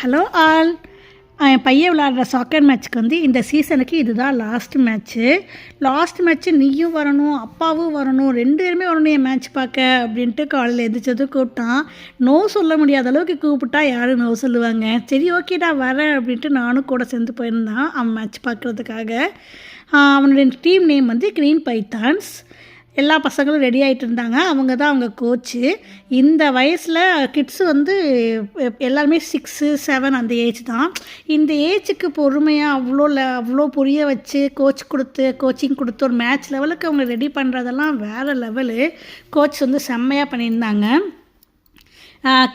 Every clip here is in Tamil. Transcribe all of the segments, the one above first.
ஹலோ ஆல் என் பையன் விளாடுற சாக்கர் மேட்ச்க்கு வந்து இந்த சீசனுக்கு இதுதான் லாஸ்ட் மேட்ச்சு லாஸ்ட் மேட்ச்சு நீயும் வரணும் அப்பாவும் வரணும் ரெண்டு பேருமே வரணும் என் மேட்ச் பார்க்க அப்படின்ட்டு காலையில் எந்திரிச்சது கூப்பிட்டான். நோ சொல்ல முடியாத அளவுக்கு கூப்பிட்டா யாரும் நோ சொல்லுவாங்க. சரி ஓகேடா வரேன் அப்படின்ட்டு நானும் கூட சேர்ந்து போயிருந்தான் அவன் மேட்ச் பார்க்குறதுக்காக. அவனுடைய டீம் நேம் வந்து க்ரீன் பைத்தான்ஸ் எல்லா பசங்களும் ரெடி ஆகிட்டு இருந்தாங்க. அவங்க தான் அவங்க கோச்சு இந்த வயசில் கிட்ஸு வந்து எல்லாருமே சிக்ஸு செவன் அந்த ஏஜ் தான். இந்த ஏஜுக்கு பொறுமையாக அவ்வளோ அவ்வளோ புரிய வச்சு கோச் கொடுத்து கோச்சிங் கொடுத்து ஒரு மேட்ச் லெவலுக்கு அவங்க ரெடி பண்ணுறதெல்லாம் வேறு லெவலு கோச் வந்து செம்மையாக பண்ணியிருந்தாங்க.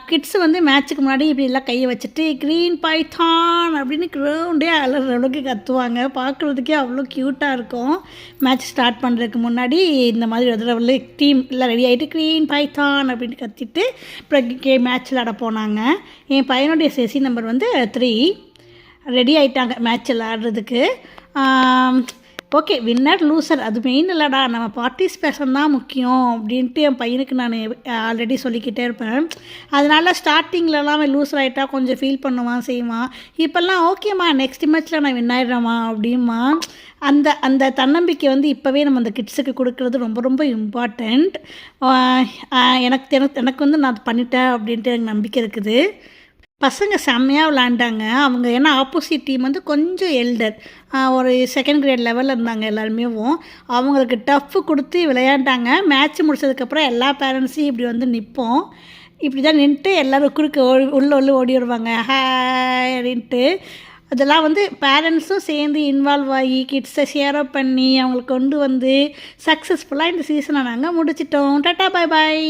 கிட்ஸ் வந்து மேட்ச்சுக்கு முன்னாடி இப்படி எல்லாம் கையை வச்சுட்டு க்ரீன் பைத்தான் அப்படின்னு கிரவுண்டே அலற அளவுக்கு கத்துவாங்க. பார்க்குறதுக்கே அவ்வளோ க்யூட்டாக இருக்கும். மேட்ச் ஸ்டார்ட் பண்ணுறதுக்கு முன்னாடி இந்த மாதிரி ஒரு தடவை டீம் எல்லாம் ரெடி ஆகிட்டு க்ரீன் பைத்தான் அப்படின்னு கத்திட்டு அப்புறம் கே மேட்ச் விளாட போனாங்க. என் பையனுடைய செசி நம்பர் வந்து த்ரீ ரெடி ஆகிட்டாங்க மேட்ச் விளாடுறதுக்கு ஓகே வின்னர் லூசர் அது மெயின் இல்லைடா. நம்ம பார்ட்டிசிபேஷன் தான் முக்கியம் அப்படின்ட்டு என் பையனுக்கு நான் ஆல்ரெடி சொல்லிக்கிட்டே இருப்பேன். அதனால ஸ்டார்டிங்லலாம் அவன் லூசர் ஆகிட்டா கொஞ்சம் ஃபீல் பண்ணுவான் செய்வான். இப்போல்லாம் ஓகேம்மா நெக்ஸ்ட் மேட்ச்சில் நான் வின் ஆயிடுறேம்மா அப்படிமா அந்த அந்த தன்னம்பிக்கை வந்து இப்போவே நம்ம அந்த கிட்ஸுக்கு கொடுக்குறது ரொம்ப ரொம்ப இம்பார்ட்டண்ட் எனக்கு எனக்கு எனக்கு வந்து நான் அது பண்ணிட்டேன் அப்படின்ட்டு எனக்கு நம்பிக்கை இருக்குது. பசங்க செம்மையாக விளாண்டாங்க. அவங்க ஏன்னா ஆப்போசிட் டீம் வந்து கொஞ்சம் எல்டர் ஒரு செகண்ட் கிரேட் லெவலில் இருந்தாங்க எல்லாருமே. அவங்களுக்கு டஃப் கொடுத்து விளையாண்டாங்க. மேட்ச் முடிச்சதுக்கப்புறம் எல்லா பேரண்ட்ஸையும் இப்படி வந்து நிற்போம் இப்படி தான் நின்றுட்டு எல்லோரும் குறுக்க ஓடி உள்ளே உள்ளே ஓடி வருவாங்க. ஹாய் அப்படின்ட்டு. அதெல்லாம் வந்து பேரண்ட்ஸும் சேர்ந்து இன்வால்வ் ஆகி கிட்ஸை ஷேரப் பண்ணி அவங்களுக்கு கொண்டு வந்து சக்ஸஸ்ஃபுல்லாக இந்த சீசனை நாங்கள் முடிச்சிட்டோம். டாட்டா பாய் பாய்